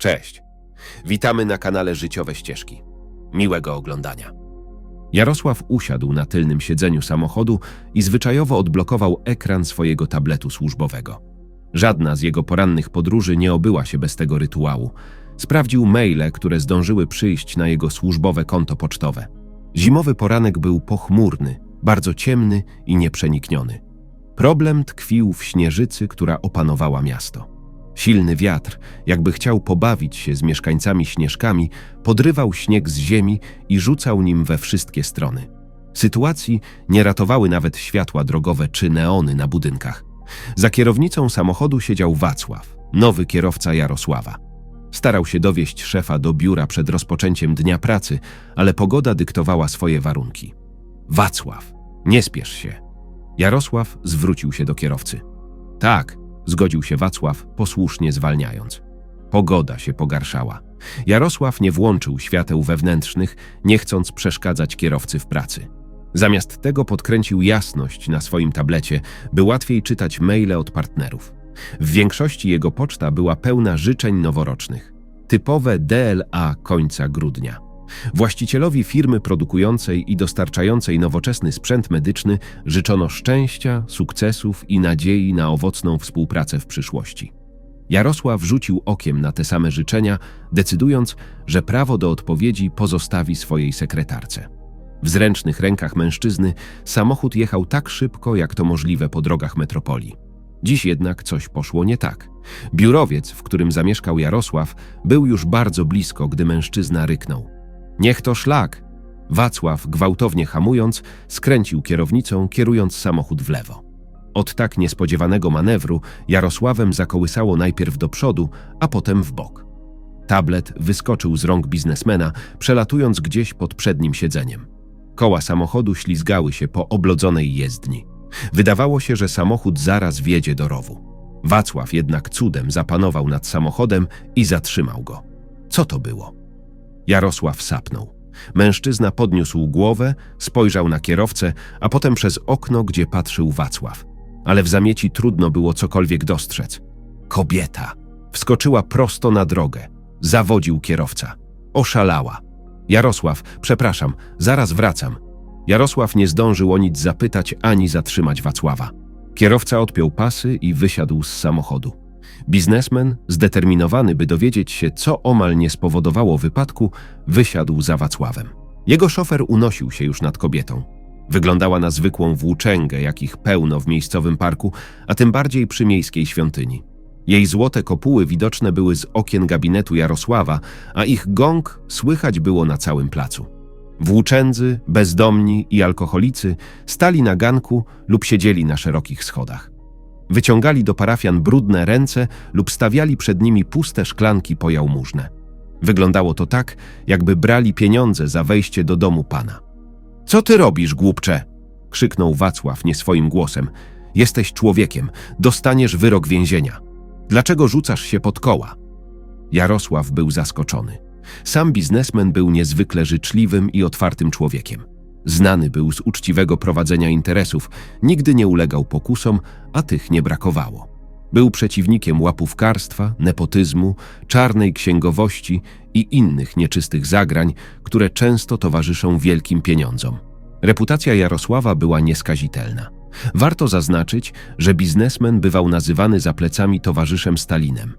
Cześć. Witamy na kanale Życiowe Ścieżki. Miłego oglądania. Jarosław usiadł na tylnym siedzeniu samochodu i zwyczajowo odblokował ekran swojego tabletu służbowego. Żadna z jego porannych podróży nie obyła się bez tego rytuału. Sprawdził maile, które zdążyły przyjść na jego służbowe konto pocztowe. Zimowy poranek był pochmurny, bardzo ciemny i nieprzenikniony. Problem tkwił w śnieżycy, która opanowała miasto. Silny wiatr, jakby chciał pobawić się z mieszkańcami śnieżkami, podrywał śnieg z ziemi i rzucał nim we wszystkie strony. Sytuacji nie ratowały nawet światła drogowe czy neony na budynkach. Za kierownicą samochodu siedział Wacław, nowy kierowca Jarosława. Starał się dowieść szefa do biura przed rozpoczęciem dnia pracy, ale pogoda dyktowała swoje warunki. Wacław, nie spiesz się. Jarosław zwrócił się do kierowcy. Tak, zgodził się Wacław, posłusznie zwalniając. Pogoda się pogarszała. Jarosław nie włączył świateł wewnętrznych, nie chcąc przeszkadzać kierowcy w pracy. Zamiast tego podkręcił jasność na swoim tablecie, by łatwiej czytać maile od partnerów. W większości jego poczta była pełna życzeń noworocznych. Typowe DLA końca grudnia. Właścicielowi firmy produkującej i dostarczającej nowoczesny sprzęt medyczny życzono szczęścia, sukcesów i nadziei na owocną współpracę w przyszłości. Jarosław rzucił okiem na te same życzenia, decydując, że prawo do odpowiedzi pozostawi swojej sekretarce. W zręcznych rękach mężczyzny samochód jechał tak szybko, jak to możliwe po drogach metropolii. Dziś jednak coś poszło nie tak. Biurowiec, w którym zamieszkał Jarosław, był już bardzo blisko, gdy mężczyzna ryknął. Niech to szlak! Wacław, gwałtownie hamując, skręcił kierownicą, kierując samochód w lewo. Od tak niespodziewanego manewru Jarosławem zakołysało najpierw do przodu, a potem w bok. Tablet wyskoczył z rąk biznesmena, przelatując gdzieś pod przednim siedzeniem. Koła samochodu ślizgały się po oblodzonej jezdni. Wydawało się, że samochód zaraz wjedzie do rowu. Wacław jednak cudem zapanował nad samochodem i zatrzymał go. Co to było? Jarosław sapnął. Mężczyzna podniósł głowę, spojrzał na kierowcę, a potem przez okno, gdzie patrzył Wacław. Ale w zamieci trudno było cokolwiek dostrzec. Kobieta. Wskoczyła prosto na drogę. Zawodził kierowca. Oszalała. Jarosław, przepraszam, zaraz wracam. Jarosław nie zdążył o nic zapytać ani zatrzymać Wacława. Kierowca odpiął pasy i wysiadł z samochodu. Biznesmen, zdeterminowany, by dowiedzieć się, co omal nie spowodowało wypadku, wysiadł za Wacławem. Jego szofer unosił się już nad kobietą. Wyglądała na zwykłą włóczęgę, jakich pełno w miejscowym parku, a tym bardziej przy miejskiej świątyni. Jej złote kopuły widoczne były z okien gabinetu Jarosława, a ich gong słychać było na całym placu. Włóczędzy, bezdomni i alkoholicy stali na ganku lub siedzieli na szerokich schodach. Wyciągali do parafian brudne ręce lub stawiali przed nimi puste szklanki po jałmużnę. Wyglądało to tak, jakby brali pieniądze za wejście do domu pana. Co ty robisz, głupcze? krzyknął Wacław nie swoim głosem. Jesteś człowiekiem, dostaniesz wyrok więzienia. Dlaczego rzucasz się pod koła? Jarosław był zaskoczony. Sam biznesmen był niezwykle życzliwym i otwartym człowiekiem. Znany był z uczciwego prowadzenia interesów, nigdy nie ulegał pokusom, a tych nie brakowało. Był przeciwnikiem łapówkarstwa, nepotyzmu, czarnej księgowości i innych nieczystych zagrań, które często towarzyszą wielkim pieniądzom. Reputacja Jarosława była nieskazitelna. Warto zaznaczyć, że biznesmen bywał nazywany za plecami towarzyszem Stalinem.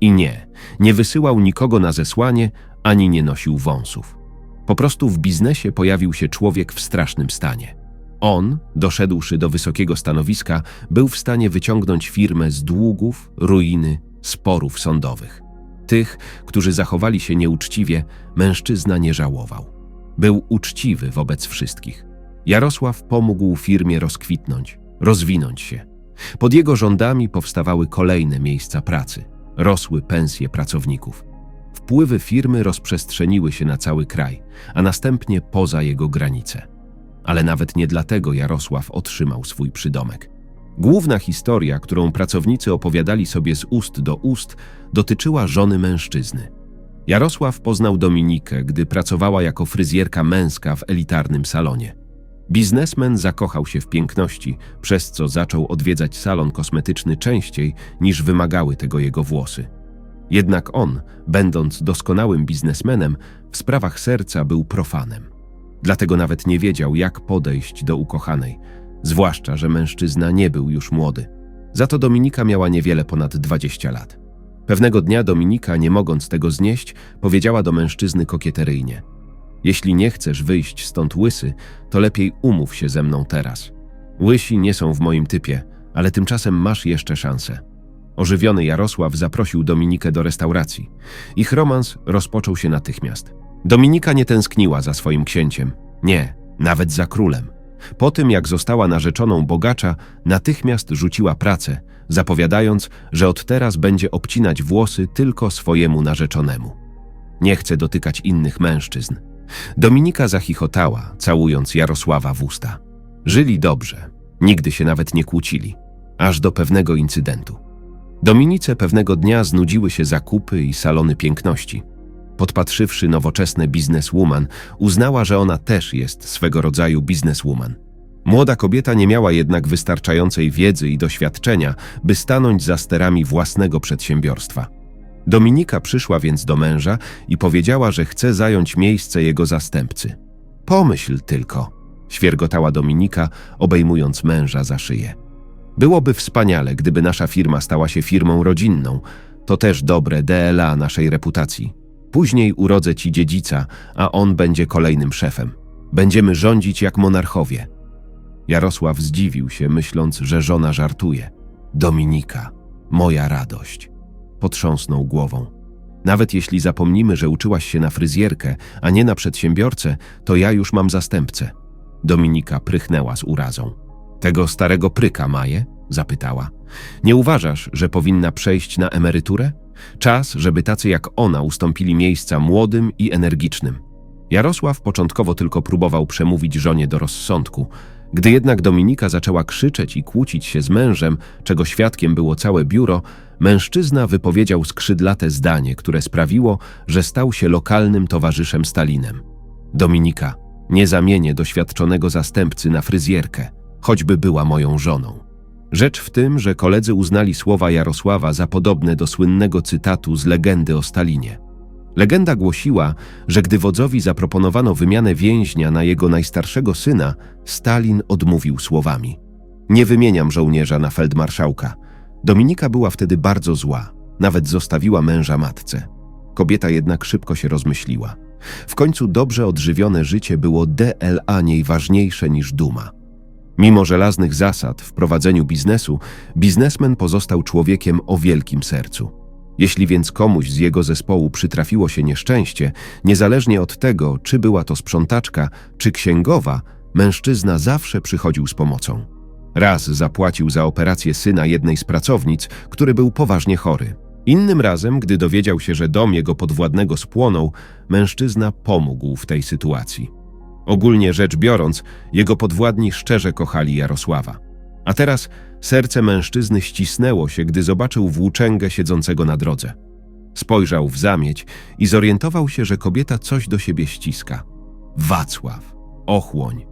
I nie, nie wysyłał nikogo na zesłanie, ani nie nosił wąsów. Po prostu w biznesie pojawił się człowiek w strasznym stanie. On, doszedłszy do wysokiego stanowiska, był w stanie wyciągnąć firmę z długów, ruiny, sporów sądowych. Tych, którzy zachowali się nieuczciwie, mężczyzna nie żałował. Był uczciwy wobec wszystkich. Jarosław pomógł firmie rozkwitnąć, rozwinąć się. Pod jego rządami powstawały kolejne miejsca pracy, rosły pensje pracowników. Wpływy firmy rozprzestrzeniły się na cały kraj, a następnie poza jego granice. Ale nawet nie dlatego Jarosław otrzymał swój przydomek. Główna historia, którą pracownicy opowiadali sobie z ust do ust, dotyczyła żony mężczyzny. Jarosław poznał Dominikę, gdy pracowała jako fryzjerka męska w elitarnym salonie. Biznesmen zakochał się w piękności, przez co zaczął odwiedzać salon kosmetyczny częściej niż wymagały tego jego włosy. Jednak on, będąc doskonałym biznesmenem, w sprawach serca był profanem. Dlatego nawet nie wiedział, jak podejść do ukochanej, zwłaszcza, że mężczyzna nie był już młody. Za to Dominika miała niewiele ponad 20 lat. Pewnego dnia Dominika, nie mogąc tego znieść, powiedziała do mężczyzny kokieteryjnie: Jeśli nie chcesz wyjść stąd łysy, to lepiej umów się ze mną teraz. Łysi nie są w moim typie, ale tymczasem masz jeszcze szansę. Ożywiony Jarosław zaprosił Dominikę do restauracji. Ich romans rozpoczął się natychmiast. Dominika nie tęskniła za swoim księciem. Nie, nawet za królem. Po tym, jak została narzeczoną bogacza, natychmiast rzuciła pracę, zapowiadając, że od teraz będzie obcinać włosy tylko swojemu narzeczonemu. Nie chce dotykać innych mężczyzn. Dominika zachichotała, całując Jarosława w usta. Żyli dobrze, nigdy się nawet nie kłócili, aż do pewnego incydentu. Dominice pewnego dnia znudziły się zakupy i salony piękności. Podpatrzywszy nowoczesne bizneswoman, uznała, że ona też jest swego rodzaju bizneswoman. Młoda kobieta nie miała jednak wystarczającej wiedzy i doświadczenia, by stanąć za sterami własnego przedsiębiorstwa. Dominika przyszła więc do męża i powiedziała, że chce zająć miejsce jego zastępcy. Pomyśl tylko, świergotała Dominika, obejmując męża za szyję. Byłoby wspaniale, gdyby nasza firma stała się firmą rodzinną. To też dobre DLA naszej reputacji. Później urodzę ci dziedzica, a on będzie kolejnym szefem. Będziemy rządzić jak monarchowie. Jarosław zdziwił się, myśląc, że żona żartuje. Dominika, moja radość. Potrząsnął głową. Nawet jeśli zapomnimy, że uczyłaś się na fryzjerkę, a nie na przedsiębiorcę, to ja już mam zastępcę. Dominika prychnęła z urazą. Tego starego pryka, Maję? zapytała. Nie uważasz, że powinna przejść na emeryturę? Czas, żeby tacy jak ona ustąpili miejsca młodym i energicznym. Jarosław początkowo tylko próbował przemówić żonie do rozsądku. Gdy jednak Dominika zaczęła krzyczeć i kłócić się z mężem, czego świadkiem było całe biuro, mężczyzna wypowiedział skrzydlate zdanie, które sprawiło, że stał się lokalnym towarzyszem Stalinem. Dominika, nie zamienię doświadczonego zastępcy na fryzjerkę, choćby była moją żoną. Rzecz w tym, że koledzy uznali słowa Jarosława za podobne do słynnego cytatu z legendy o Stalinie. Legenda głosiła, że gdy wodzowi zaproponowano wymianę więźnia na jego najstarszego syna, Stalin odmówił słowami: Nie wymieniam żołnierza na feldmarszałka. Dominika była wtedy bardzo zła, nawet zostawiła męża matce. Kobieta jednak szybko się rozmyśliła. W końcu dobrze odżywione życie było DLA niej ważniejsze niż duma. Mimo żelaznych zasad w prowadzeniu biznesu, biznesmen pozostał człowiekiem o wielkim sercu. Jeśli więc komuś z jego zespołu przytrafiło się nieszczęście, niezależnie od tego, czy była to sprzątaczka, czy księgowa, mężczyzna zawsze przychodził z pomocą. Raz zapłacił za operację syna jednej z pracownic, który był poważnie chory. Innym razem, gdy dowiedział się, że dom jego podwładnego spłonął, mężczyzna pomógł w tej sytuacji. Ogólnie rzecz biorąc, jego podwładni szczerze kochali Jarosława. A teraz serce mężczyzny ścisnęło się, gdy zobaczył włóczęgę siedzącego na drodze. Spojrzał w zamieć i zorientował się, że kobieta coś do siebie ściska. Wacław, ochłoń.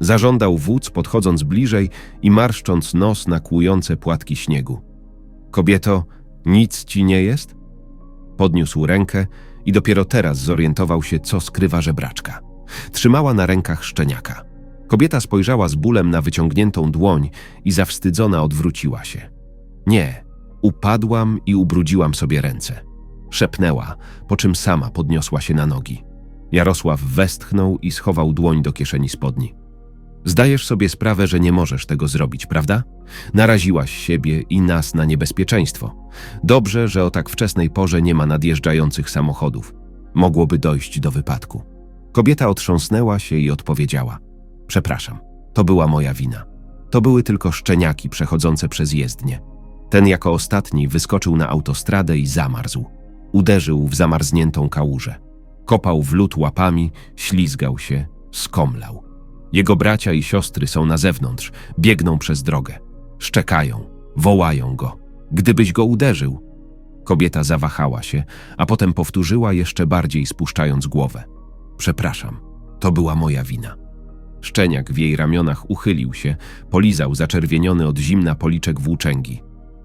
Zażądał wódz, podchodząc bliżej i marszcząc nos na kłujące płatki śniegu. Kobieto, nic ci nie jest? Podniósł rękę i dopiero teraz zorientował się, co skrywa żebraczka. Trzymała na rękach szczeniaka. Kobieta spojrzała z bólem na wyciągniętą dłoń i zawstydzona odwróciła się. Nie, upadłam i ubrudziłam sobie ręce. Szepnęła, po czym sama podniosła się na nogi. Jarosław westchnął i schował dłoń do kieszeni spodni. Zdajesz sobie sprawę, że nie możesz tego zrobić, prawda? Naraziłaś siebie i nas na niebezpieczeństwo. Dobrze, że o tak wczesnej porze nie ma nadjeżdżających samochodów. Mogłoby dojść do wypadku. Kobieta otrząsnęła się i odpowiedziała: Przepraszam, to była moja wina. To były tylko szczeniaki przechodzące przez jezdnię. Ten jako ostatni wyskoczył na autostradę i zamarzł. Uderzył w zamarzniętą kałużę. Kopał w lód łapami, ślizgał się, skomlał. Jego bracia i siostry są na zewnątrz, biegną przez drogę. Szczekają, wołają go. Gdybyś go uderzył. Kobieta zawahała się, a potem powtórzyła jeszcze bardziej spuszczając głowę. Przepraszam, to była moja wina. Szczeniak w jej ramionach uchylił się, polizał zaczerwieniony od zimna policzek włóczęgi.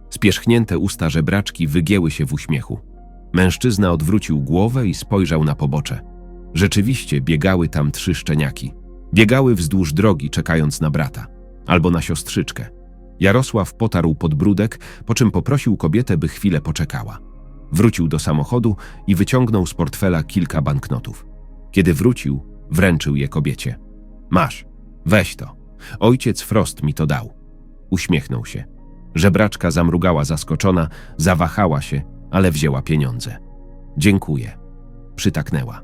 Spierzchnięte usta żebraczki wygięły się w uśmiechu. Mężczyzna odwrócił głowę i spojrzał na pobocze. Rzeczywiście biegały tam trzy szczeniaki. Biegały wzdłuż drogi, czekając na brata albo na siostrzyczkę. Jarosław potarł podbródek, po czym poprosił kobietę, by chwilę poczekała. Wrócił do samochodu i wyciągnął z portfela kilka banknotów. Kiedy wrócił, wręczył je kobiecie. Masz, weź to. Ojciec Frost mi to dał. Uśmiechnął się. Żebraczka zamrugała zaskoczona, zawahała się, ale wzięła pieniądze. Dziękuję. Przytaknęła.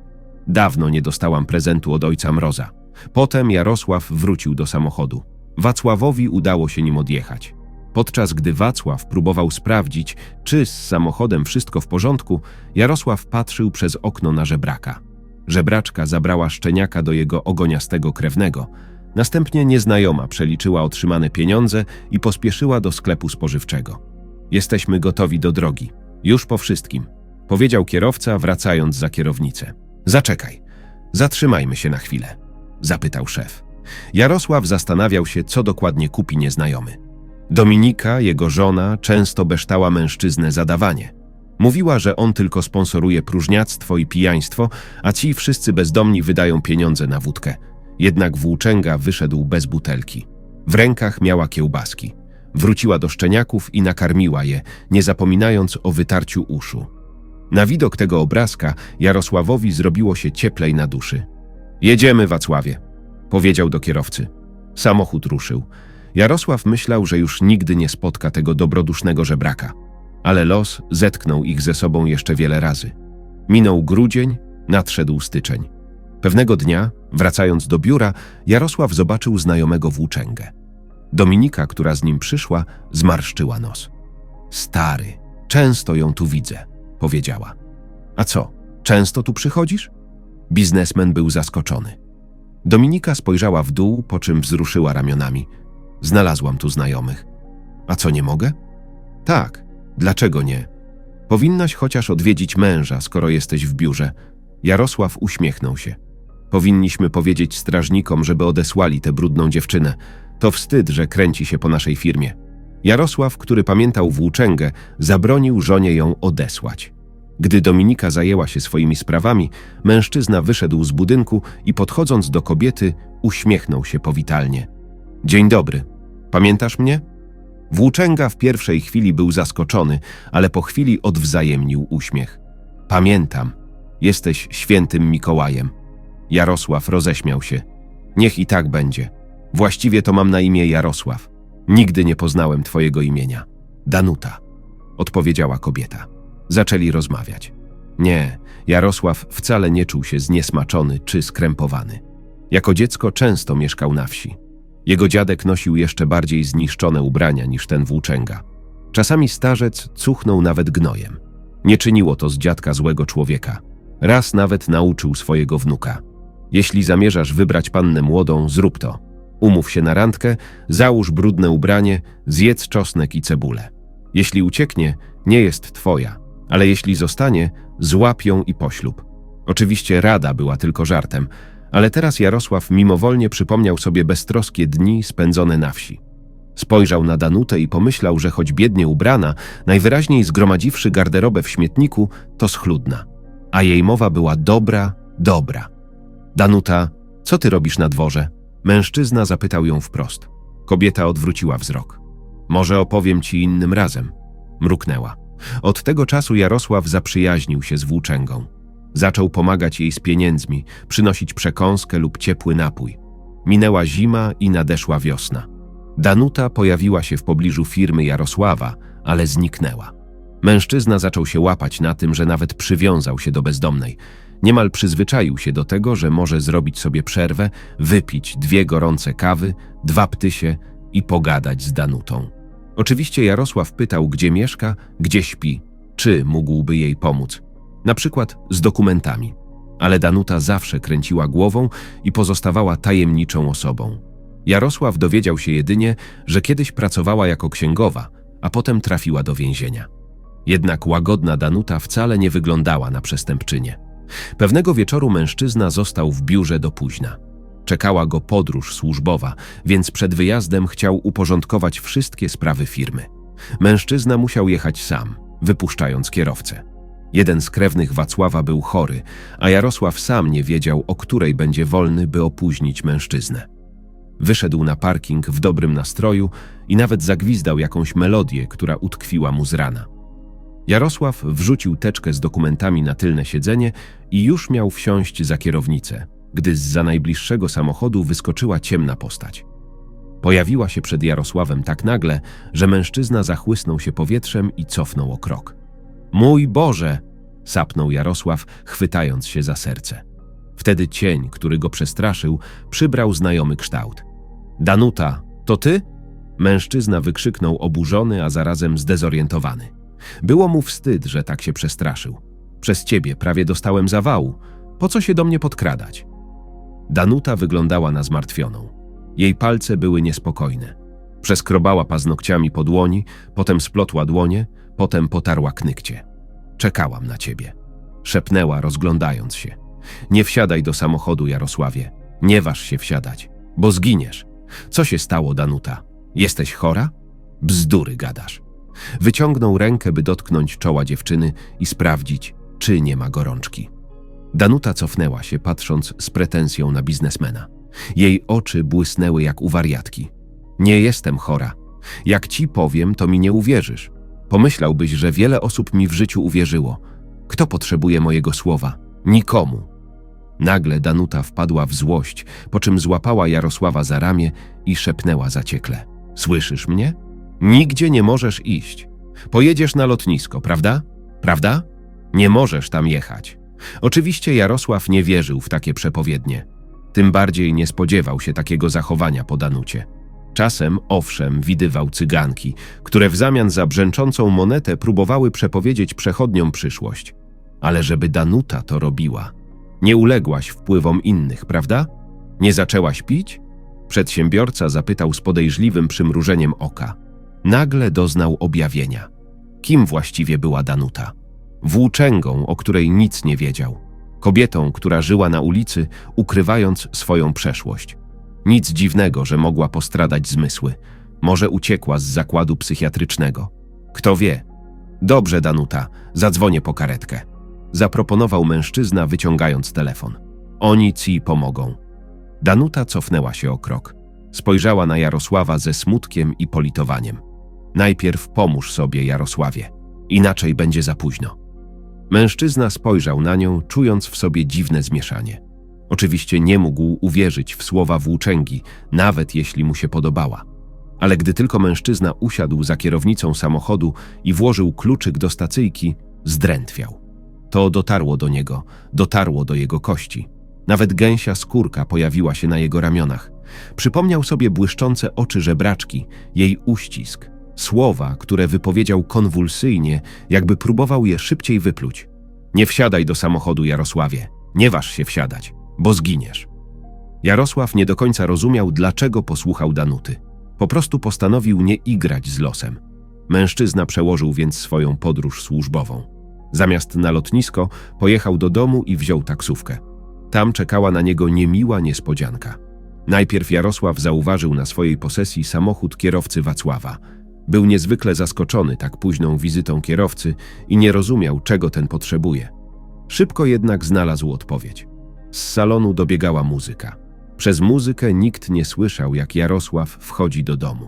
Dawno nie dostałam prezentu od ojca Mroza. Potem Jarosław wrócił do samochodu. Wacławowi udało się nim odjechać. Podczas gdy Wacław próbował sprawdzić, czy z samochodem wszystko w porządku, Jarosław patrzył przez okno na żebraka. Żebraczka zabrała szczeniaka do jego ogoniastego krewnego. Następnie nieznajoma przeliczyła otrzymane pieniądze i pospieszyła do sklepu spożywczego. Jesteśmy gotowi do drogi. Już po wszystkim, powiedział kierowca, wracając za kierownicę. Zaczekaj, zatrzymajmy się na chwilę, zapytał szef. Jarosław zastanawiał się, co dokładnie kupi nieznajomy. Dominika, jego żona, często beształa mężczyznę za dawanie. Mówiła, że on tylko sponsoruje próżniactwo i pijaństwo, a ci wszyscy bezdomni wydają pieniądze na wódkę. Jednak włóczęga wyszedł bez butelki. W rękach miała kiełbaski. Wróciła do szczeniaków i nakarmiła je, nie zapominając o wytarciu uszu. Na widok tego obrazka Jarosławowi zrobiło się cieplej na duszy. Jedziemy, Wacławie, powiedział do kierowcy. Samochód ruszył. Jarosław myślał, że już nigdy nie spotka tego dobrodusznego żebraka. Ale los zetknął ich ze sobą jeszcze wiele razy. Minął grudzień, nadszedł styczeń. Pewnego dnia, wracając do biura, Jarosław zobaczył znajomego włóczęgę. Dominika, która z nim przyszła, zmarszczyła nos. Stary, często ją tu widzę, powiedziała. A co, często tu przychodzisz? Biznesmen był zaskoczony. Dominika spojrzała w dół, po czym wzruszyła ramionami. Znalazłam tu znajomych. A co, nie mogę? Tak, dlaczego nie? Powinnaś chociaż odwiedzić męża, skoro jesteś w biurze. Jarosław uśmiechnął się. Powinniśmy powiedzieć strażnikom, żeby odesłali tę brudną dziewczynę. To wstyd, że kręci się po naszej firmie. Jarosław, który pamiętał włóczęgę, zabronił żonie ją odesłać. Gdy Dominika zajęła się swoimi sprawami, mężczyzna wyszedł z budynku i podchodząc do kobiety, uśmiechnął się powitalnie. Dzień dobry. Pamiętasz mnie? Włóczęga w pierwszej chwili był zaskoczony, ale po chwili odwzajemnił uśmiech. Pamiętam. Jesteś świętym Mikołajem. Jarosław roześmiał się. Niech i tak będzie. Właściwie to mam na imię Jarosław. Nigdy nie poznałem twojego imienia. Danuta, odpowiedziała kobieta. Zaczęli rozmawiać. Nie, Jarosław wcale nie czuł się zniesmaczony czy skrępowany. Jako dziecko często mieszkał na wsi. Jego dziadek nosił jeszcze bardziej zniszczone ubrania niż ten włóczęga. Czasami starzec cuchnął nawet gnojem. Nie czyniło to z dziadka złego człowieka. Raz nawet nauczył swojego wnuka. Jeśli zamierzasz wybrać pannę młodą, zrób to. Umów się na randkę, załóż brudne ubranie, zjedz czosnek i cebulę. Jeśli ucieknie, nie jest twoja, ale jeśli zostanie, złap ją i poślub. Oczywiście rada była tylko żartem, ale teraz Jarosław mimowolnie przypomniał sobie beztroskie dni spędzone na wsi. Spojrzał na Danutę i pomyślał, że choć biednie ubrana, najwyraźniej zgromadziwszy garderobę w śmietniku, to schludna. A jej mowa była dobra, dobra. Danuta, co ty robisz na dworze? Mężczyzna zapytał ją wprost. Kobieta odwróciła wzrok. Może opowiem ci innym razem. Mruknęła. Od tego czasu Jarosław zaprzyjaźnił się z włóczęgą. Zaczął pomagać jej z pieniędzmi, przynosić przekąskę lub ciepły napój. Minęła zima i nadeszła wiosna. Danuta pojawiła się w pobliżu firmy Jarosława, ale zniknęła. Mężczyzna zaczął się łapać na tym, że nawet przywiązał się do bezdomnej. Niemal przyzwyczaił się do tego, że może zrobić sobie przerwę, wypić dwie gorące kawy, dwa ptysie i pogadać z Danutą. Oczywiście Jarosław pytał, gdzie mieszka, gdzie śpi, czy mógłby jej pomóc. Na przykład z dokumentami. Ale Danuta zawsze kręciła głową i pozostawała tajemniczą osobą. Jarosław dowiedział się jedynie, że kiedyś pracowała jako księgowa, a potem trafiła do więzienia. Jednak łagodna Danuta wcale nie wyglądała na przestępczynię. Pewnego wieczoru mężczyzna został w biurze do późna. Czekała go podróż służbowa, więc przed wyjazdem chciał uporządkować wszystkie sprawy firmy. Mężczyzna musiał jechać sam, wypuszczając kierowcę. Jeden z krewnych Wacława był chory, a Jarosław sam nie wiedział, o której będzie wolny, by opóźnić mężczyznę. Wyszedł na parking w dobrym nastroju i nawet zagwizdał jakąś melodię, która utkwiła mu z rana. Jarosław wrzucił teczkę z dokumentami na tylne siedzenie i już miał wsiąść za kierownicę, gdy z za najbliższego samochodu wyskoczyła ciemna postać. Pojawiła się przed Jarosławem tak nagle, że mężczyzna zachłysnął się powietrzem i cofnął o krok. Mój Boże! sapnął Jarosław, chwytając się za serce. Wtedy cień, który go przestraszył, przybrał znajomy kształt. Danuta, to ty? Mężczyzna wykrzyknął oburzony, a zarazem zdezorientowany. Było mu wstyd, że tak się przestraszył. Przez ciebie prawie dostałem zawału. Po co się do mnie podkradać? Danuta wyglądała na zmartwioną. Jej palce były niespokojne. Przeskrobała paznokciami po dłoni, potem splotła dłonie, potem potarła knykcie. Czekałam na ciebie. Szepnęła, rozglądając się. Nie wsiadaj do samochodu, Jarosławie. Nie waż się wsiadać, bo zginiesz. Co się stało, Danuta? Jesteś chora? Bzdury gadasz. Wyciągnął rękę, by dotknąć czoła dziewczyny i sprawdzić, czy nie ma gorączki. Danuta cofnęła się, patrząc z pretensją na biznesmena. Jej oczy błysnęły jak u wariatki. Nie jestem chora. Jak ci powiem, to mi nie uwierzysz. Pomyślałbyś, że wiele osób mi w życiu uwierzyło. Kto potrzebuje mojego słowa? Nikomu. Nagle Danuta wpadła w złość, po czym złapała Jarosława za ramię i szepnęła zaciekle. Słyszysz mnie? Nigdzie nie możesz iść. Pojedziesz na lotnisko, prawda? Prawda? Nie możesz tam jechać. Oczywiście Jarosław nie wierzył w takie przepowiednie. Tym bardziej nie spodziewał się takiego zachowania po Danucie. Czasem, owszem, widywał cyganki, które w zamian za brzęczącą monetę próbowały przepowiedzieć przechodniom przyszłość. Ale żeby Danuta to robiła, nie uległaś wpływom innych, prawda? Nie zaczęłaś pić? Przedsiębiorca zapytał z podejrzliwym przymrużeniem oka. Nagle doznał objawienia. Kim właściwie była Danuta? Włóczęgą, o której nic nie wiedział. Kobietą, która żyła na ulicy, ukrywając swoją przeszłość. Nic dziwnego, że mogła postradać zmysły. Może uciekła z zakładu psychiatrycznego. Kto wie? Dobrze, Danuta, zadzwonię po karetkę. Zaproponował mężczyzna, wyciągając telefon. Oni ci pomogą. Danuta cofnęła się o krok. Spojrzała na Jarosława ze smutkiem i politowaniem. Najpierw pomóż sobie, Jarosławie, inaczej będzie za późno. Mężczyzna spojrzał na nią, czując w sobie dziwne zmieszanie. Oczywiście nie mógł uwierzyć w słowa włóczęgi, nawet jeśli mu się podobała. Ale gdy tylko mężczyzna usiadł za kierownicą samochodu i włożył kluczyk do stacyjki, zdrętwiał. To dotarło do niego, dotarło do jego kości. Nawet gęsia skórka pojawiła się na jego ramionach. Przypomniał sobie błyszczące oczy żebraczki, jej uścisk, słowa, które wypowiedział konwulsyjnie, jakby próbował je szybciej wypluć. Nie wsiadaj do samochodu, Jarosławie. Nie waż się wsiadać bo zginiesz. Jarosław nie do końca rozumiał, dlaczego posłuchał Danuty. Po prostu postanowił nie igrać z losem. Mężczyzna przełożył więc swoją podróż służbową. Zamiast na lotnisko, pojechał do domu i wziął taksówkę. Tam czekała na niego niemiła niespodzianka. Najpierw Jarosław zauważył na swojej posesji samochód kierowcy Wacława. Był niezwykle zaskoczony tak późną wizytą kierowcy i nie rozumiał, czego ten potrzebuje. Szybko jednak znalazł odpowiedź. Z salonu dobiegała muzyka. Przez muzykę nikt nie słyszał, jak Jarosław wchodzi do domu.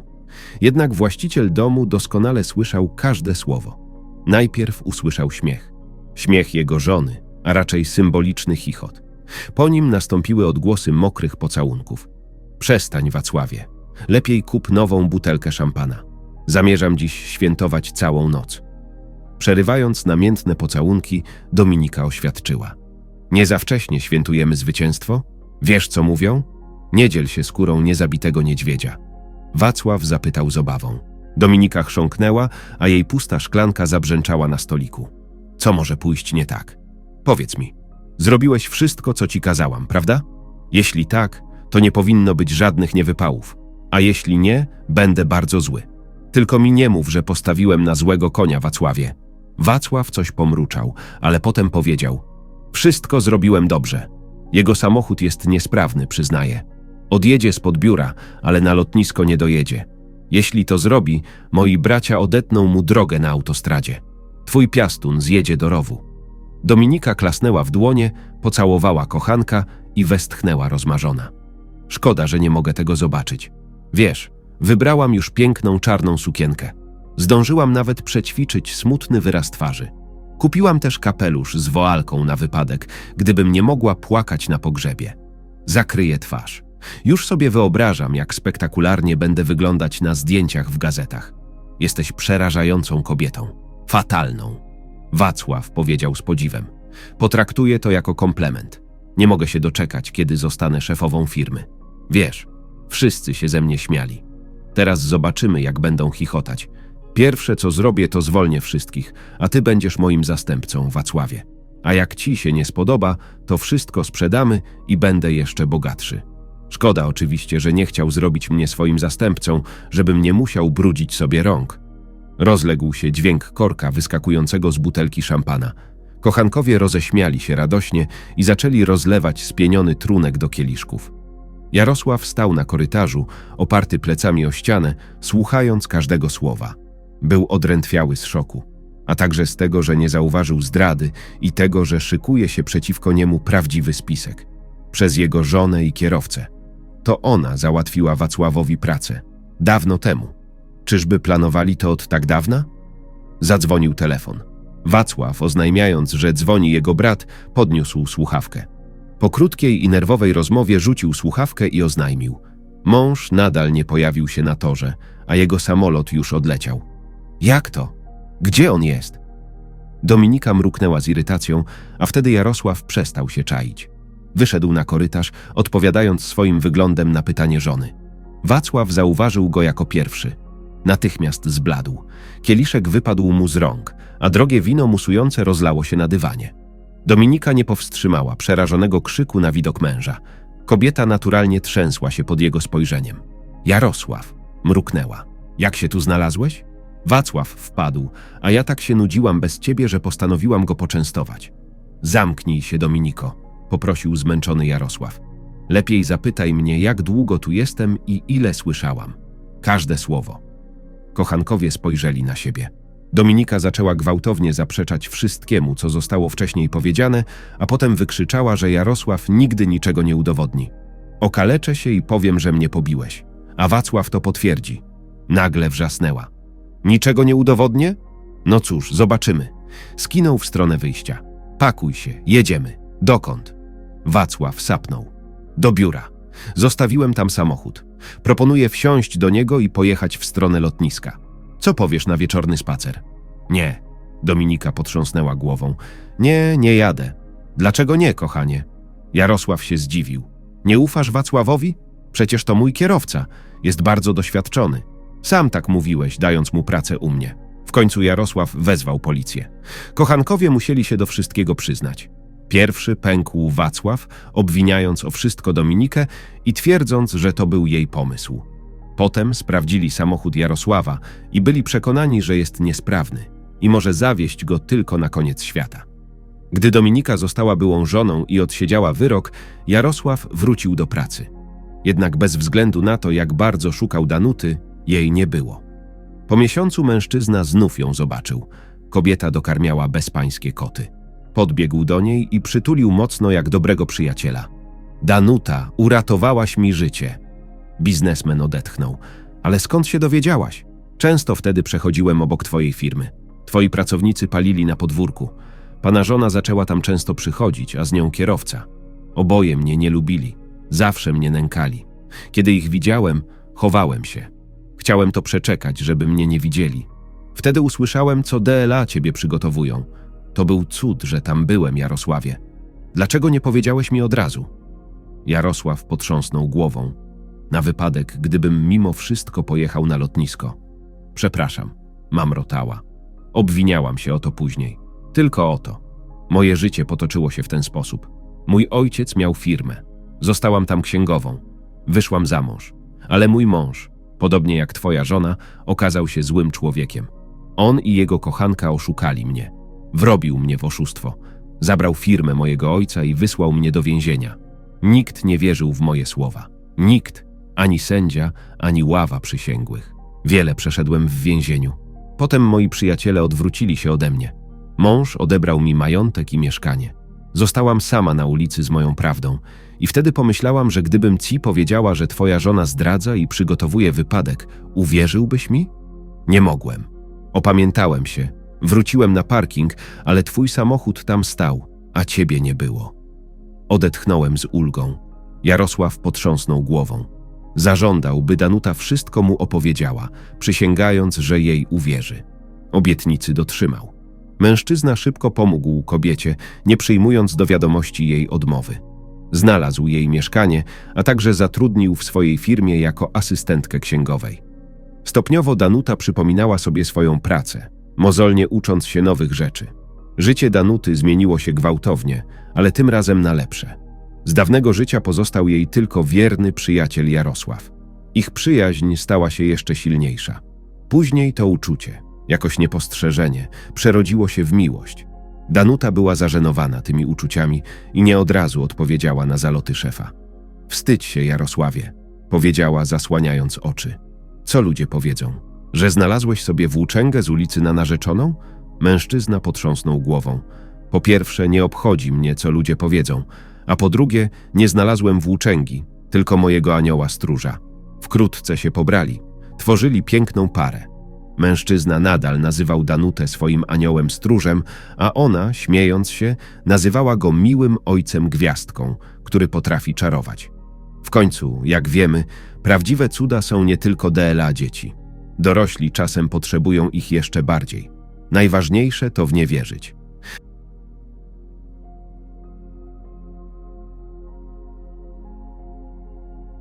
Jednak właściciel domu doskonale słyszał każde słowo. Najpierw usłyszał śmiech. Śmiech jego żony, a raczej symboliczny chichot. Po nim nastąpiły odgłosy mokrych pocałunków. Przestań, Wacławie. Lepiej kup nową butelkę szampana. Zamierzam dziś świętować całą noc. Przerywając namiętne pocałunki, Dominika oświadczyła – nie za wcześnie świętujemy zwycięstwo? Wiesz, co mówią? Nie dziel się skórą niezabitego niedźwiedzia. Wacław zapytał z obawą. Dominika chrząknęła, a jej pusta szklanka zabrzęczała na stoliku. Co może pójść nie tak? Powiedz mi, zrobiłeś wszystko, co ci kazałam, prawda? Jeśli tak, to nie powinno być żadnych niewypałów. A jeśli nie, będę bardzo zły. Tylko mi nie mów, że postawiłem na złego konia, Wacławie. Wacław coś pomruczał, ale potem powiedział – wszystko zrobiłem dobrze. Jego samochód jest niesprawny, przyznaję. Odjedzie spod biura, ale na lotnisko nie dojedzie. Jeśli to zrobi, moi bracia odetną mu drogę na autostradzie. Twój piastun zjedzie do rowu. Dominika klasnęła w dłonie, pocałowała kochanka i westchnęła rozmarzona. Szkoda, że nie mogę tego zobaczyć. Wiesz, wybrałam już piękną czarną sukienkę. Zdążyłam nawet przećwiczyć smutny wyraz twarzy. Kupiłam też kapelusz z woalką na wypadek, gdybym nie mogła płakać na pogrzebie. Zakryję twarz. Już sobie wyobrażam, jak spektakularnie będę wyglądać na zdjęciach w gazetach. Jesteś przerażającą kobietą. Fatalną. Wacław powiedział z podziwem. Potraktuję to jako komplement. Nie mogę się doczekać, kiedy zostanę szefową firmy. Wiesz, wszyscy się ze mnie śmiali. Teraz zobaczymy, jak będą chichotać. Pierwsze, co zrobię, to zwolnię wszystkich, a ty będziesz moim zastępcą, Wacławie. A jak ci się nie spodoba, to wszystko sprzedamy i będę jeszcze bogatszy. Szkoda oczywiście, że nie chciał zrobić mnie swoim zastępcą, żebym nie musiał brudzić sobie rąk. Rozległ się dźwięk korka wyskakującego z butelki szampana. Kochankowie roześmiali się radośnie i zaczęli rozlewać spieniony trunek do kieliszków. Jarosław stał na korytarzu, oparty plecami o ścianę, słuchając każdego słowa. Był odrętwiały z szoku, a także z tego, że nie zauważył zdrady i tego, że szykuje się przeciwko niemu prawdziwy spisek. Przez jego żonę i kierowcę. To ona załatwiła Wacławowi pracę. Dawno temu. Czyżby planowali to od tak dawna? Zadzwonił telefon. Wacław, oznajmiając, że dzwoni jego brat, podniósł słuchawkę. Po krótkiej i nerwowej rozmowie rzucił słuchawkę i oznajmił. Mąż nadal nie pojawił się na torze, a jego samolot już odleciał. Jak to? Gdzie on jest? Dominika mruknęła z irytacją, a wtedy Jarosław przestał się czaić. Wyszedł na korytarz, odpowiadając swoim wyglądem na pytanie żony. Wacław zauważył go jako pierwszy. Natychmiast zbladł. Kieliszek wypadł mu z rąk, a drogie wino musujące rozlało się na dywanie. Dominika nie powstrzymała przerażonego krzyku na widok męża. Kobieta naturalnie trzęsła się pod jego spojrzeniem. Jarosław, mruknęła. Jak się tu znalazłeś? Wacław wpadł, a ja tak się nudziłam bez ciebie, że postanowiłam go poczęstować. Zamknij się, Dominiko, poprosił zmęczony Jarosław. Lepiej zapytaj mnie, jak długo tu jestem i ile słyszałam. Każde słowo. Kochankowie spojrzeli na siebie. Dominika zaczęła gwałtownie zaprzeczać wszystkiemu, co zostało wcześniej powiedziane, a potem wykrzyczała, że Jarosław nigdy niczego nie udowodni. Okaleczę się i powiem, że mnie pobiłeś. A Wacław to potwierdzi. Nagle wrzasnęła. Niczego nie udowodnię? No cóż, zobaczymy. Skinął w stronę wyjścia. Pakuj się, jedziemy. Dokąd? Wacław sapnął. Do biura. Zostawiłem tam samochód. Proponuję wsiąść do niego i pojechać w stronę lotniska. Co powiesz na wieczorny spacer? Nie. Dominika potrząsnęła głową. Nie, nie jadę. Dlaczego nie, kochanie? Jarosław się zdziwił. Nie ufasz Wacławowi? Przecież to mój kierowca. Jest bardzo doświadczony. Sam tak mówiłeś, dając mu pracę u mnie. W końcu Jarosław wezwał policję. Kochankowie musieli się do wszystkiego przyznać. Pierwszy pękł Wacław, obwiniając o wszystko Dominikę i twierdząc, że to był jej pomysł. Potem sprawdzili samochód Jarosława i byli przekonani, że jest niesprawny i może zawieść go tylko na koniec świata. Gdy Dominika została byłą żoną i odsiedziała wyrok, Jarosław wrócił do pracy. Jednak bez względu na to, jak bardzo szukał Danuty, jej nie było. Po miesiącu mężczyzna znów ją zobaczył. Kobieta dokarmiała bezpańskie koty. Podbiegł do niej i przytulił mocno jak dobrego przyjaciela. Danuta, uratowałaś mi życie. Biznesmen odetchnął. Ale skąd się dowiedziałaś? Często wtedy przechodziłem obok twojej firmy. Twoi pracownicy palili na podwórku. Pana żona zaczęła tam często przychodzić, a z nią kierowca. Oboje mnie nie lubili. Zawsze mnie nękali. Kiedy ich widziałem, chowałem się. Chciałem to przeczekać, żeby mnie nie widzieli. Wtedy usłyszałem, co DLA ciebie przygotowują. To był cud, że tam byłem, Jarosławie. Dlaczego nie powiedziałeś mi od razu? Jarosław potrząsnął głową. Na wypadek, gdybym mimo wszystko pojechał na lotnisko. Przepraszam, mamrotała. Obwiniałam się o to później. Tylko o to. Moje życie potoczyło się w ten sposób. Mój ojciec miał firmę. Zostałam tam księgową. Wyszłam za mąż. Ale mój mąż, podobnie jak twoja żona, okazał się złym człowiekiem. On i jego kochanka oszukali mnie. Wrobił mnie w oszustwo. Zabrał firmę mojego ojca i wysłał mnie do więzienia. Nikt nie wierzył w moje słowa. Nikt, ani sędzia, ani ława przysięgłych. Wiele przeszedłem w więzieniu. Potem moi przyjaciele odwrócili się ode mnie. Mąż odebrał mi majątek i mieszkanie. Zostałam sama na ulicy z moją prawdą i wtedy pomyślałam, że gdybym ci powiedziała, że twoja żona zdradza i przygotowuje wypadek, uwierzyłbyś mi? Nie mogłem. Opamiętałem się. Wróciłem na parking, ale twój samochód tam stał, a ciebie nie było. Odetchnąłem z ulgą. Jarosław potrząsnął głową. Zażądał, by Danuta wszystko mu opowiedziała, przysięgając, że jej uwierzy. Obietnicy dotrzymał. Mężczyzna szybko pomógł kobiecie, nie przyjmując do wiadomości jej odmowy. Znalazł jej mieszkanie, a także zatrudnił w swojej firmie jako asystentkę księgowej. Stopniowo Danuta przypominała sobie swoją pracę, mozolnie ucząc się nowych rzeczy. Życie Danuty zmieniło się gwałtownie, ale tym razem na lepsze. Z dawnego życia pozostał jej tylko wierny przyjaciel Jarosław. Ich przyjaźń stała się jeszcze silniejsza. Później to uczucie, jakoś niepostrzeżenie, przerodziło się w miłość. Danuta była zażenowana tymi uczuciami i nie od razu odpowiedziała na zaloty szefa. Wstydź się, Jarosławie, powiedziała, zasłaniając oczy. Co ludzie powiedzą? Że znalazłeś sobie włóczęgę z ulicy na narzeczoną? Mężczyzna potrząsnął głową. Po pierwsze, nie obchodzi mnie, co ludzie powiedzą, a po drugie, nie znalazłem włóczęgi, tylko mojego anioła stróża. Wkrótce się pobrali. Tworzyli piękną parę. Mężczyzna nadal nazywał Danutę swoim aniołem stróżem, a ona, śmiejąc się, nazywała go miłym ojcem gwiazdką, który potrafi czarować. W końcu, jak wiemy, prawdziwe cuda są nie tylko DLA dzieci. Dorośli czasem potrzebują ich jeszcze bardziej. Najważniejsze to w nie wierzyć.